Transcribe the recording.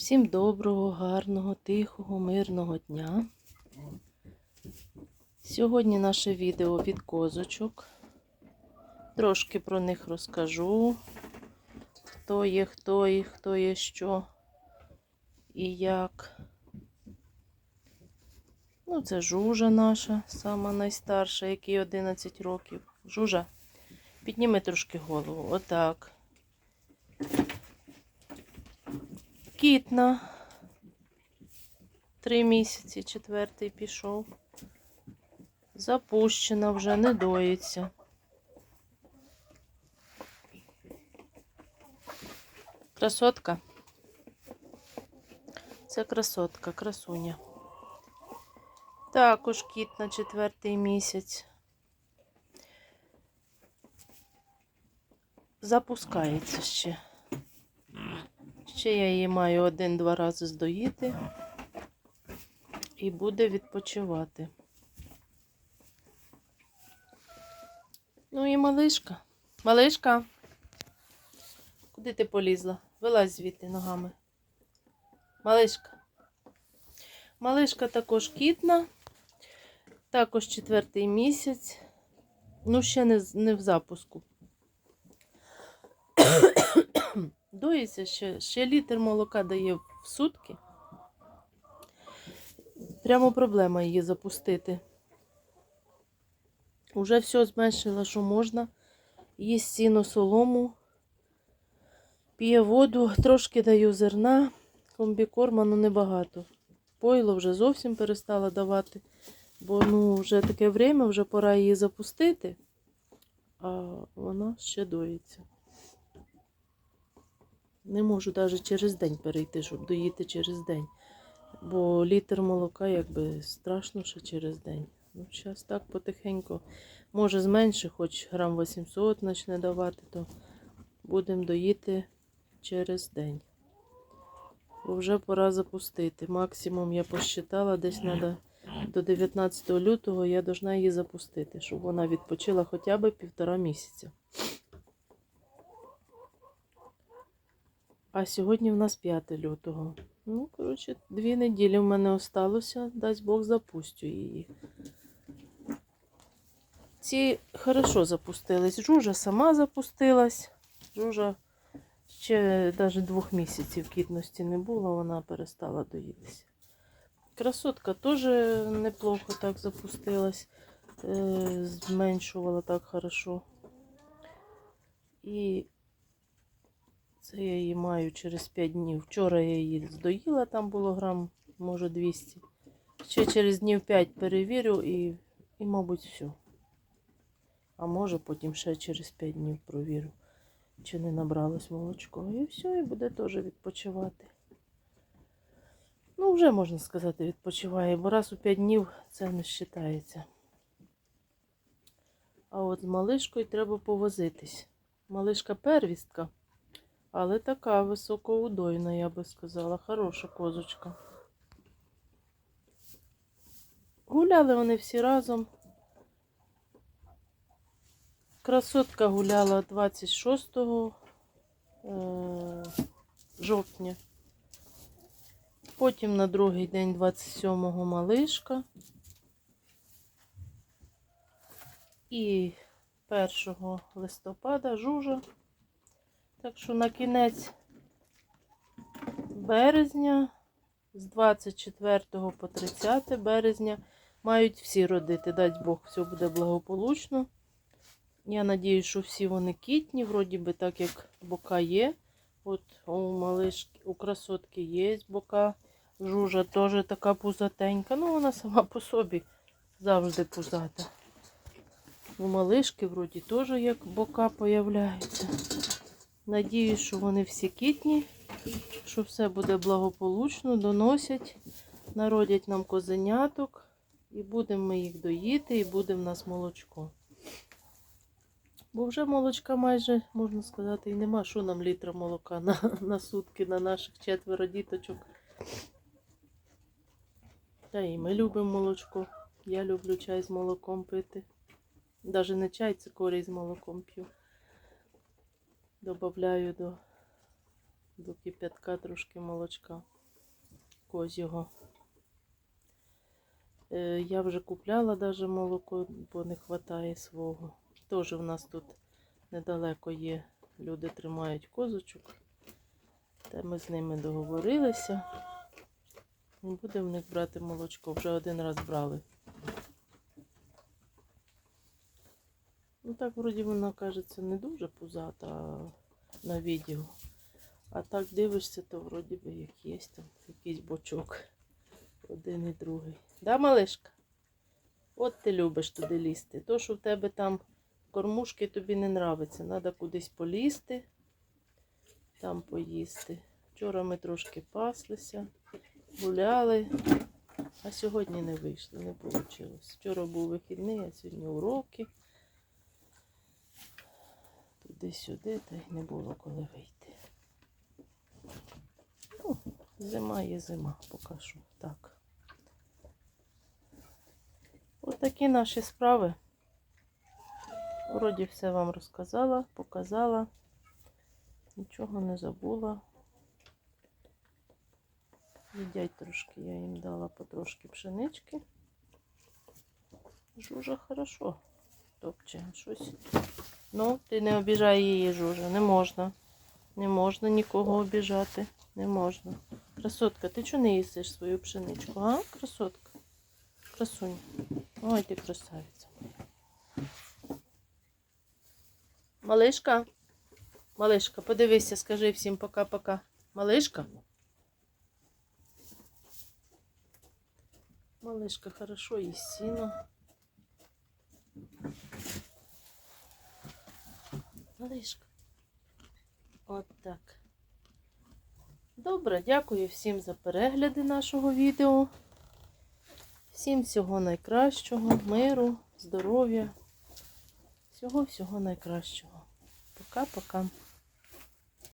Всім доброго, гарного, тихого, мирного дня. Сьогодні наше відео від козочок. Трошки про них розкажу. Хто є, хто і хто є що і як. Ну, це жужа наша, сама найстарша, якій 11 років. Жужа, підніми трошки голову. Отак. Кітна. Три місяці, четвертий пішов. Запущена вже, не доїться. Красотка. Це красотка, красуня. Також кіт на четвертий місяць. Запускається ще. Ще я її маю один-два рази здоїти і буде відпочивати. Ну і малишка. Малишка. Куди ти полізла? Вилазь звідти ногами. Малишка. Малишка також кітна. Також четвертий місяць. Ну, ще не, не в запуску. Доїться ще, ще літр молока дає в сутки. Прямо проблема її запустити. Уже все зменшила, що можна. Їсть сіно солому, п'є воду, трошки даю зерна, комбікорма, ну небагато. Пойло вже зовсім перестала давати, бо ну, вже таке время, вже пора її запустити, а вона ще доїться. Не можу навіть через день перейти, щоб доїти через день. Бо літр молока якби страшно, що через день. Ну, зараз так потихеньку. Може зменше, хоч грам 800 почне давати, то будемо доїти через день. Бо вже пора запустити. Максимум я посчитала, десь треба до 19 лютого я должна її запустити, щоб вона відпочила хоча б півтора місяця. А сьогодні в нас 5 лютого. Ну, коротше, дві неділі в мене осталося. Дасть Бог запустю її. Ці хорошо запустились. Жужа сама запустилась. Жужа ще навіть двох місяців кітності не було, вона перестала доїтися. Красотка теж неплохо так запустилась. Е, Зменшувала так хорошо. І це я її маю через 5 днів. Вчора я її здоїла, там було грам, може 200. Ще через днів 5 перевірю і, і мабуть, все. А може потім ще через 5 днів провірю, чи не набралось молочко. І все, і буде теж відпочивати. Ну, вже можна сказати, відпочиває, бо раз у 5 днів це не вважається. А от з малишкою треба повозитись. Малишка первістка. Але така високоудойна, я би сказала. Хороша козочка. Гуляли вони всі разом. Красотка гуляла 26 е, жовтня. Потім на другий день 27-го малишка. І 1 листопада жужа. Так що на кінець березня, з 24 по 30 березня, мають всі родити. Дасть Бог, все буде благополучно. Я надію, що всі вони кітні, вроді би так, як бока є. От у малишки, у красотки є бока. Жужа теж така пузатенька. Ну, вона сама по собі завжди пузата. У малишки вроді теж як бока появляються. Надіюсь, що вони всі кітні, що все буде благополучно, доносять, народять нам козеняток, і будемо ми їх доїти, і буде в нас молочко. Бо вже молочка майже, можна сказати, і нема. Що нам літра молока на, на сутки, на наших четверо діточок. Та і ми любимо молочко. Я люблю чай з молоком пити. Навіть не чай, це корей з молоком п'ю. Добавляю до До кип'ятка трошки молочка козього. Е, Я вже купляла даже молоко, бо не вистачає свого. Теж в нас тут недалеко є. Люди тримають козочок. Та ми з ними договорилися. Будемо в них брати молочко. Вже один раз брали. Ну так, вроді вона кажеться не дуже пузата на відео. А так дивишся, то вроді би як є там якийсь бочок. Один і другий. Да, малишка? От ти любиш туди лізти. То, що в тебе там кормушки тобі не нравиться. Треба кудись полізти, там поїсти. Вчора ми трошки паслися, гуляли, а сьогодні не вийшло, не вийшло. Вчора був вихідний, а сьогодні уроки. Туди-сюди, та й не було коли вийти. Ну, зима є зима, поки що так. Ось такі наші справи. Вроді все вам розказала, показала. Нічого не забула. Їдять трошки, я їм дала потрошки пшенички. Жужа хорошо топче щось. Ну, ти не обіжай її, Жужа, не можна. Не можна нікого обіжати. Не можна. Красотка, ти чого не їсиш свою пшеничку, а? Красотка. Красунь. Ой, ти красавиця. Малишка. Малишка, подивися, скажи всім пока-пока. Малишка. Малишка хорошо їсть сіно. Малишка. От так. Добре, дякую всім за перегляди нашого відео. Всім всього найкращого, миру, здоров'я. Всього-всього найкращого. Пока-пока.